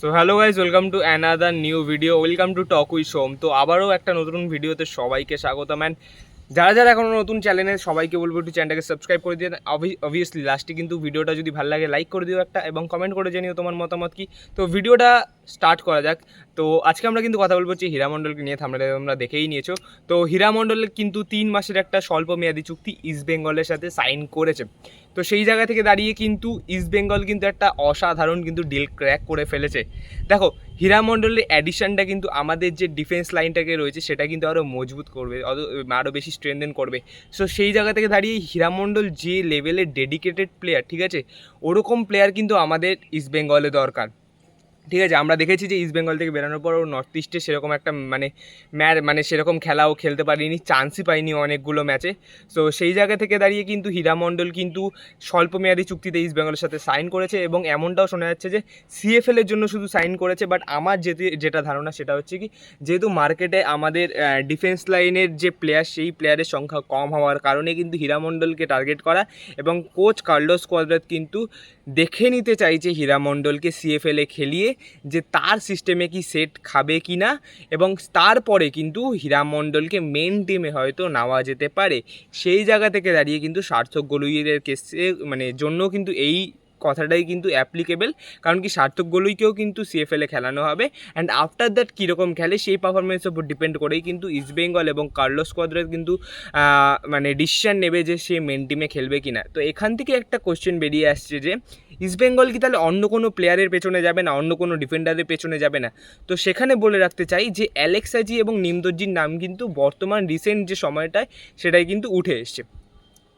So hello guys welcome to another new video welcome to talk we Som তো আবারও একটা নতুন ভিডিওতে সবাইকে স্বাগত ম্যান যারা যারা এখনও নতুন চ্যানেলে সবাইকে বলব একটু চ্যানেলটাকে সাবস্ক্রাইব করে দিয়ে অবভিয়াসলি লাস্টে কিন্তু ভিডিওটা যদি ভালো লাগে লাইক করে দিও একটা এবং কমেন্ট করে জানিও তোমার মতামত কি। তো ভিডিওটা স্টার্ট করা যাক। তো আজকে আমরা কিন্তু কথা বলব হচ্ছে হীরামণ্ডলকে নিয়ে, থামলে তোমরা দেখেই নিয়েছো। তো হীরামণ্ডলের কিন্তু তিন মাসের একটা স্বল্প মেয়াদী চুক্তি ইস্ট বেঙ্গলের সাথে সাইন করেছে। তো সেই জায়গা থেকে দাঁড়িয়ে কিন্তু ইস্ট বেঙ্গল কিন্তু একটা অসাধারণ কিন্তু ডিল ক্র্যাক করে ফেলেছে। দেখো হীরামণ্ডলের অ্যাডিশনটা কিন্তু আমাদের যে ডিফেন্স লাইনটাকে রয়েছে, সেটা কিন্তু আরও মজবুত করবে আরও বেশি স্ট্রেনদেন করবে। সো সেই জায়গা থেকে দাঁড়িয়ে হীরামণ্ডল যে লেভেলের ডেডিকেটেড প্লেয়ার, ঠিক আছে? ওরকম প্লেয়ার কিন্তু আমাদের ইস্ট বেঙ্গলে দরকার। ঠিক আছে, আমরা দেখেছি যে ইস্ট বেঙ্গল থেকে বেরোনোর পর ও নর্থ ইস্টে সেরকম একটা মানে ম্যার মানে সেরকম খেলাও খেলতে পারিনি চান্সই পাইনি অনেকগুলো ম্যাচে সো সেই জায়গা থেকে দাঁড়িয়ে কিন্তু হীরা মণ্ডল কিন্তু স্বল্পমেয়াদী চুক্তিতে ইস্ট বেঙ্গলের সাথে সাইন করেছে এবং এমনটাও শোনা যাচ্ছে যে সিএফএলের জন্য শুধু সাইন করেছে বাট আমার যেতে, যেটা ধারণা সেটা হচ্ছে কি, যেহেতু মার্কেটে আমাদের ডিফেন্স লাইনের যে প্লেয়ার সেই প্লেয়ারের সংখ্যা কম হওয়ার কারণে কিন্তু হীরা মণ্ডলকে টার্গেট করা এবং কোচ কার্লোস কোয়াদ্রাত কিন্তু দেখে নিতে চাইছে হীরা মণ্ডলকে সিএফএলে খেলিয়ে। যে তার সিস্টেমে কি সেট খাবে কি না এবং তারপরে কিন্তু হীরা মণ্ডলকে মেন টিমে হয়তো নেওয়া যেতে পারে। সেই জায়গা থেকে দাঁড়িয়ে কিন্তু সার্থক গলুইয়ের কেসে মানে জন্য কিন্তু এই কথাটাই কিন্তু অ্যাপ্লিকেবল কারণ কি সার্থক গলুইকেও কিন্তু সিএফএলে খেলানো হবে অ্যান্ড আফটার দ্যাট কীরকম খেলে সেই পারফরমেন্সের উপর ডিপেন্ড করেই কিন্তু ইস্ট বেঙ্গল এবং কার্লোস কোয়াদ্রাত কিন্তু মানে ডিসিশন নেবে যে সে মেন টিমে খেলবে কি না তো এখান থেকে একটা কোশ্চেন বেরিয়ে আসছে যে ইস্ট বেঙ্গল কি তাহলে অন্য কোনো প্লেয়ারের পেছনে যাবে না, অন্য কোনো ডিফেন্ডারের পেছনে যাবে না? তো সেখানে বলে রাখতে চাই যে অ্যালেক্সাজি এবং নিমদর্জির নাম কিন্তু বর্তমান রিসেন্ট যে সময়টায় সেটাই কিন্তু উঠে এসছে।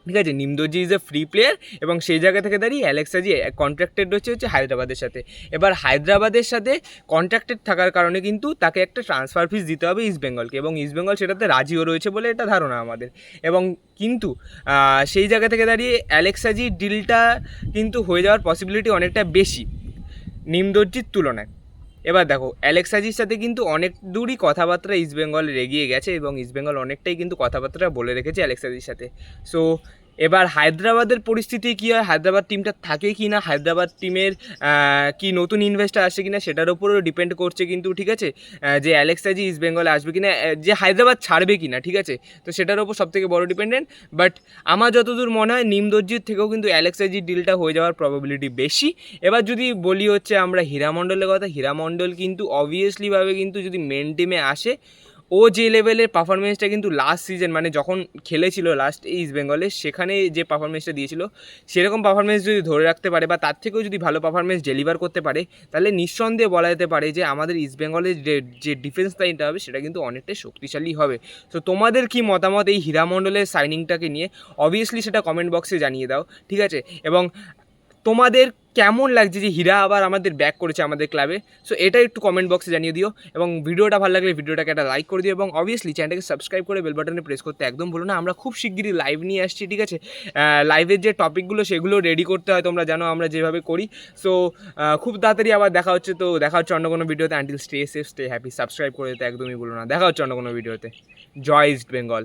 ঠিক আছে? নিমদর্জি ইজ এ ফ্রি প্লেয়ার এবং সেই জায়গা থেকে দাঁড়িয়ে অ্যালেক্সাজি কন্ট্রাক্টেড রয়েছে, হচ্ছে হায়দ্রাবাদের সাথে। এবার হায়দ্রাবাদের সাথে কন্ট্রাক্টেড থাকার কারণে কিন্তু তাকে একটা ট্রান্সফার ফিস দিতে হবে ইস্ট বেঙ্গলকে এবং ইস্ট বেঙ্গল সেটাতে রাজিও রয়েছে বলে এটা ধারণা আমাদের। এবং কিন্তু সেই জায়গা থেকে দাঁড়িয়ে অ্যালেক্সাজি ডিলটা কিন্তু হয়ে যাওয়ার পসিবিলিটি অনেকটা বেশি নিমদর্জির তুলনায়। এবার দেখো, অ্যালেক্সাজির সাথে কিন্তু অনেক দূরই কথাবার্তা ইস্ট বেঙ্গলের এগিয়ে গেছে এবং ইস্টবেঙ্গল অনেকটাই কিন্তু কথাবার্তা বলে রেখেছে অ্যালেক্সাজির সাথে। সো এবার হায়দ্রাবাদের পরিস্থিতি কী হয়? হায়দ্রাবাদ টিমটা থাকে কি না? হায়দ্রাবাদ টিমের কি নতুন ইনভেস্টার আসে কি না সেটার উপরেও ডিপেন্ড করছে কিন্তু, ঠিক আছে? যে অ্যালেক্সাজি ইস্ট বেঙ্গলে আসবে কি না যে হায়দ্রাবাদ ছাড়বে কি না ঠিক আছে? তো সেটার উপর সবথেকে বড় ডিপেন্ডেন্ট বাট আমার যতদূর মনে হয়, নিমদর্জির থেকেও কিন্তু অ্যালেক্সাজির ডিলটা হয়ে যাওয়ার প্রবাবিলিটি বেশি। এবার যদি বলি হচ্ছে আমরা হীরামণ্ডলের কথা, হীরামণ্ডল কিন্তু অবভিয়াসলিভাবে কিন্তু যদি মেন টিমে আসে ও যে লেভেলের পারফরমেন্সটা কিন্তু লাস্ট সিজন মানে যখন খেলেছিল লাস্ট ইস্ট বেঙ্গলে সেখানে যে পারফরমেন্সটা দিয়েছিল, সেরকম পারফরমেন্স যদি ধরে রাখতে পারে বা তার থেকেও যদি ভালো পারফরমেন্স ডেলিভার করতে পারে, তাহলে নিঃসন্দেহে বলা যেতে পারে যে আমাদের ইস্ট বেঙ্গলের যে ডিফেন্স লাইনটা হবে, সেটা কিন্তু অনেকটাই শক্তিশালী হবে। তো তোমাদের কি মতামত এই হীরামণ্ডলের সাইনিংটাকে নিয়ে? অবভিয়াসলি সেটা কমেন্ট বক্সে জানিয়ে দাও, ঠিক আছে? এবং তোমাদের কেমন লাগছে যে হীরা আবার আমাদের ব্যাক করেছে আমাদের ক্লাবে সো এটা একটু কমেন্ট বক্সে জানিয়ে দিও এবং ভিডিওটা ভালো লাগলে ভিডিওটাকে একটা লাইক করে দিও এবং অবভিয়াসলি চ্যানেলটাকে সাবস্ক্রাইব করে বেল বাটনে প্রেস করতে একদম ভুলো না। আমরা খুব শিগগিরই লাইভ নিয়ে আসছি, ঠিক আছে? লাইভের যে টপিকগুলো সেগুলো রেডি করতে হয় তোমরা, জানো আমরা যেভাবে করি। সো খুব তাড়াতাড়ি আবার দেখা হচ্ছে, তো দেখা হচ্ছে অন্য কোনো ভিডিওতে। Until stay safe stay happy subscribe করে দিতে একদমই ভুলো না। দেখা হচ্ছে অন্য কোনো ভিডিওতে। জয় ইস্ট বেঙ্গল